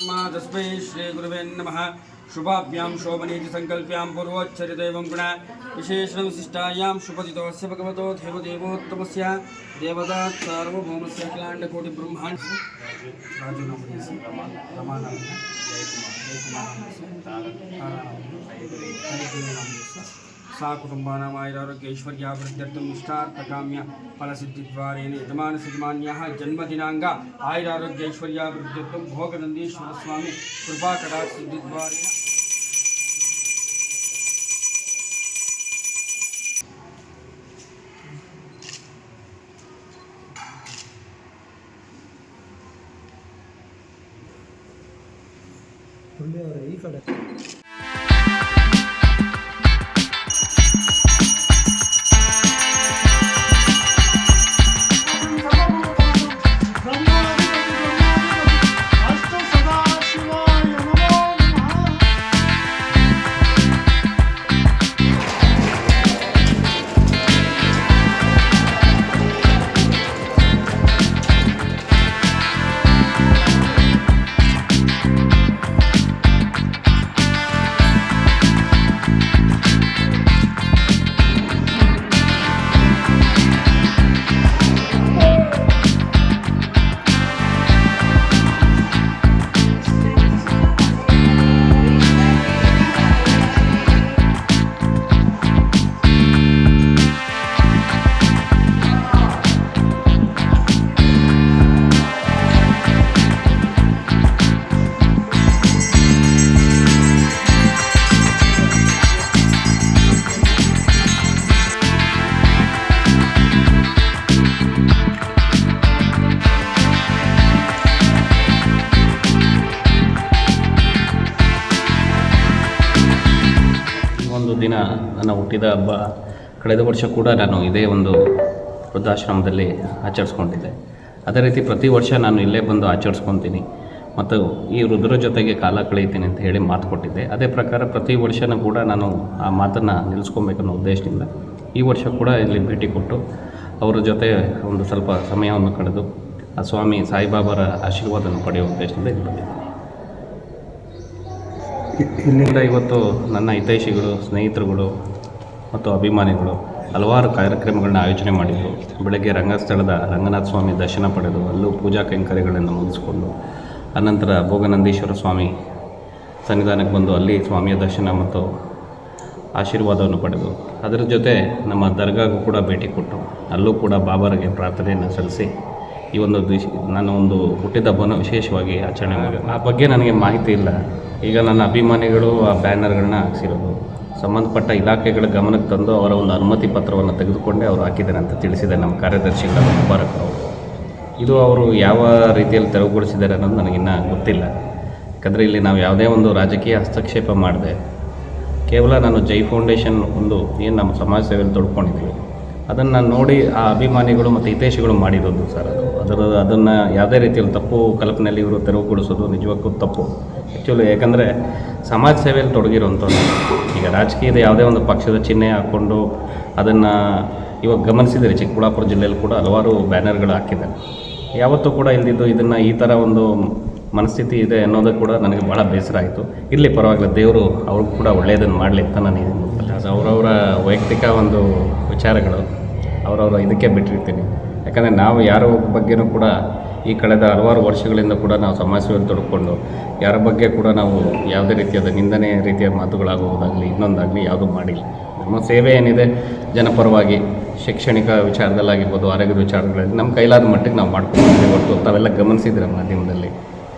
तस्मै श्रीगुरुवे नमः शुभाभ्यां शोभनेति सङ्कल्प्यां पूर्वोच्चरितैवं गुण विशेषणं शिष्टायां शुभदितोऽस्य भगवतो देवदेवोत्तमस्य देवतात् सार्वभौमस्य अखिलाण्डकोटिब्रह्माण्डस्य राजुनामः సా కుటుంబానామాయురారోగ్య కామ్య ఫలసిద్ధి ఫలసిద్ధిద్వారేణ యజమాన సిజమాన్య జన్మదినాంగ ఆయురారోగ్య ఐశ్వర్యాభివృద్ధ్యర్థం భోగనందీశ్వర స్వామి కృపాకటా సిద్ధిద్వారేణ ಈ ಕಡೆ ಒಂದು ದಿನ ನನ್ನ ಹುಟ್ಟಿದ ಹಬ್ಬ ಕಳೆದ ವರ್ಷ ಕೂಡ ನಾನು ಇದೇ ಒಂದು ವೃದ್ಧಾಶ್ರಮದಲ್ಲಿ ಆಚರಿಸ್ಕೊಂಡಿದ್ದೆ. ಅದೇ ರೀತಿ ಪ್ರತಿ ವರ್ಷ ನಾನು ಇಲ್ಲೇ ಬಂದು ಆಚರಿಸ್ಕೊತೀನಿ ಮತ್ತು ಈ ವೃದ್ಧರ ಜೊತೆಗೆ ಕಾಲ ಕಳೆಯುತ್ತೀನಿ ಅಂತ ಹೇಳಿ ಮಾತು ಕೊಟ್ಟಿದ್ದೆ. ಅದೇ ಪ್ರಕಾರ ಪ್ರತಿ ವರ್ಷನೂ ಕೂಡ ನಾನು ಆ ಮಾತನ್ನು ನಿಲ್ಲಿಸ್ಕೊಬೇಕನ್ನೋ ಉದ್ದೇಶದಿಂದ ಈ ವರ್ಷ ಕೂಡ ಇಲ್ಲಿ ಭೇಟಿ ಕೊಟ್ಟು ಅವರ ಜೊತೆ ಒಂದು ಸ್ವಲ್ಪ ಸಮಯವನ್ನು ಕಳೆದು ಆ ಸ್ವಾಮಿ ಸಾಯಿಬಾಬಾರ ಆಶೀರ್ವಾದವನ್ನು ಪಡೆಯುವ ಉದ್ದೇಶದಿಂದ ಇಲ್ಲಿ ಬಂದಿದ್ದೀನಿ. ಇಲ್ಲಿಂದ ಇವತ್ತು ನನ್ನ ಹಿತೈಷಿಗಳು, ಸ್ನೇಹಿತರುಗಳು ಮತ್ತು ಅಭಿಮಾನಿಗಳು ಹಲವಾರು ಕಾರ್ಯಕ್ರಮಗಳನ್ನ ಆಯೋಜನೆ ಮಾಡಿದರು. ಬೆಳಗ್ಗೆ ರಂಗಸ್ಥಳದ ರಂಗನಾಥ ಸ್ವಾಮಿ ದರ್ಶನ ಪಡೆದು ಅಲ್ಲೂ ಪೂಜಾ ಕೈಂಕರ್ಯಗಳನ್ನು ಮುಗಿಸಿಕೊಂಡು, ಅನಂತರ ಭೋಗನಂದೀಶ್ವರ ಸ್ವಾಮಿ ಸನ್ನಿಧಾನಕ್ಕೆ ಬಂದು ಅಲ್ಲಿ ಸ್ವಾಮಿಯ ದರ್ಶನ ಮತ್ತು ಆಶೀರ್ವಾದವನ್ನು ಪಡೆದು, ಅದರ ಜೊತೆ ನಮ್ಮ ದರ್ಗಾಗೂ ಕೂಡ ಭೇಟಿ ಕೊಟ್ಟು, ಅಲ್ಲೂ ಕೂಡ ಬಾಬರಿಗೆ ಪ್ರಾರ್ಥನೆಯನ್ನು ಸಲ್ಲಿಸಿ ಈ ಒಂದು ದಿಶ್ ನಾನು ಒಂದು ಹುಟ್ಟಿದ ಹಬ್ಬನ ವಿಶೇಷವಾಗಿ ಆಚರಣೆ ಆ ಬಗ್ಗೆ ನನಗೆ ಮಾಹಿತಿ ಇಲ್ಲ. ಈಗ ನನ್ನ ಅಭಿಮಾನಿಗಳು ಆ ಬ್ಯಾನರ್ಗಳನ್ನ ಹಾಕ್ಸಿರೋದು. ಸಂಬಂಧಪಟ್ಟ ಇಲಾಖೆಗಳ ಗಮನಕ್ಕೆ ತಂದು ಅವರ ಒಂದು ಅನುಮತಿ ಪತ್ರವನ್ನು ತೆಗೆದುಕೊಂಡೆ ಅವರು ಹಾಕಿದ್ದಾರೆ ಅಂತ ತಿಳಿಸಿದೆ ನಮ್ಮ ಕಾರ್ಯದರ್ಶಿ ಮುಬಾರಕ್ ಅವರು. ಇದು ಅವರು ಯಾವ ರೀತಿಯಲ್ಲಿ ತೆರವುಗೊಳಿಸಿದ್ದಾರೆ ಅನ್ನೋದು ನನಗಿನ್ನೂ ಗೊತ್ತಿಲ್ಲ. ಯಾಕಂದರೆ ಇಲ್ಲಿ ನಾವು ಯಾವುದೇ ಒಂದು ರಾಜಕೀಯ ಹಸ್ತಕ್ಷೇಪ ಮಾಡಿದೆ ಕೇವಲ ನಾನು ಜೈ ಫೌಂಡೇಶನ್ ಒಂದು ಏನು ನಮ್ಮ ಸಮಾಜ ಸೇವೆಯಲ್ಲಿ ತೊಡ್ಕೊಂಡಿದ್ದೀವಿ. ಅದನ್ನು ನೋಡಿ ಆ ಅಭಿಮಾನಿಗಳು ಮತ್ತು ಹಿತೈಷಿಗಳು ಮಾಡಿರೋದು ಸರ್ ಅದು. ಅದರ ಅದನ್ನು ಯಾವುದೇ ರೀತಿಯಲ್ಲಿ ತಪ್ಪು ಕಲ್ಪನೆಯಲ್ಲಿ ಇವರು ತೆರವುಗೊಳಿಸೋದು ನಿಜವಾಗೂ ತಪ್ಪು. ಆ್ಯಕ್ಚುಲಿ ಯಾಕಂದರೆ ಸಮಾಜ ಸೇವೆಯಲ್ಲಿ ತೊಡಗಿರುವಂಥದ್ದು ಈಗ ರಾಜಕೀಯದ ಯಾವುದೇ ಒಂದು ಪಕ್ಷದ ಚಿಹ್ನೆ ಹಾಕ್ಕೊಂಡು ಅದನ್ನು ಇವಾಗ ಗಮನಿಸಿದರೆ, ಚಿಕ್ಕಬಳ್ಳಾಪುರ ಜಿಲ್ಲೆಯಲ್ಲಿ ಕೂಡ ಹಲವಾರು ಬ್ಯಾನರ್ಗಳು ಹಾಕಿದ್ದಾರೆ. ಯಾವತ್ತೂ ಕೂಡ ಇಲ್ದಿದ್ದು ಇದನ್ನು ಈ ಥರ ಒಂದು ಮನಸ್ಥಿತಿ ಇದೆ ಅನ್ನೋದು ಕೂಡ ನನಗೆ ಭಾಳ ಬೇಸರ ಆಯಿತು. ಇರಲಿ ಪರವಾಗಿಲ್ಲ, ದೇವರು ಅವ್ರಿಗೂ ಕೂಡ ಒಳ್ಳೆಯದನ್ನು ಮಾಡಲಿ ಅಂತ ನಾನು ಅವರವರ ವೈಯಕ್ತಿಕ ಒಂದು ವಿಚಾರಗಳು. ಅವರವರ ಇದಕ್ಕೆ ಬಿಟ್ಟಿರ್ತೀನಿ. ಯಾಕಂದರೆ ನಾವು ಯಾರ ಬಗ್ಗೆನೂ ಕೂಡ ಈ ಕಳೆದ ಹಲವಾರು ವರ್ಷಗಳಿಂದ ಕೂಡ ನಾವು ಸಮಾಜ ತೊಡಕೊಂಡು, ಯಾರ ಬಗ್ಗೆ ಕೂಡ ನಾವು ಯಾವುದೇ ರೀತಿಯಾದ ನಿಂದನೆ ರೀತಿಯ ಮಾತುಗಳಾಗುವುದಾಗಲಿ, ಇನ್ನೊಂದಾಗಲಿ ಯಾವುದೂ ಮಾಡಿಲ್ಲ. ನಮ್ಮ ಸೇವೆ ಏನಿದೆ, ಜನಪರವಾಗಿ ಶೈಕ್ಷಣಿಕ ವಿಚಾರದಲ್ಲಾಗಿರ್ಬೋದು, ಆರೋಗ್ಯದ ವಿಚಾರಗಳಲ್ಲಿ ನಮ್ಮ ಕೈಲಾದ ಮಟ್ಟಿಗೆ ನಾವು ಮಾಡ್ಕೊಂಡಿದ್ದೀವಿ ಹೊರತು. ತಾವೆಲ್ಲ ಗಮನಿಸಿದ್ರೆ ಮಾಧ್ಯಮದಲ್ಲಿ?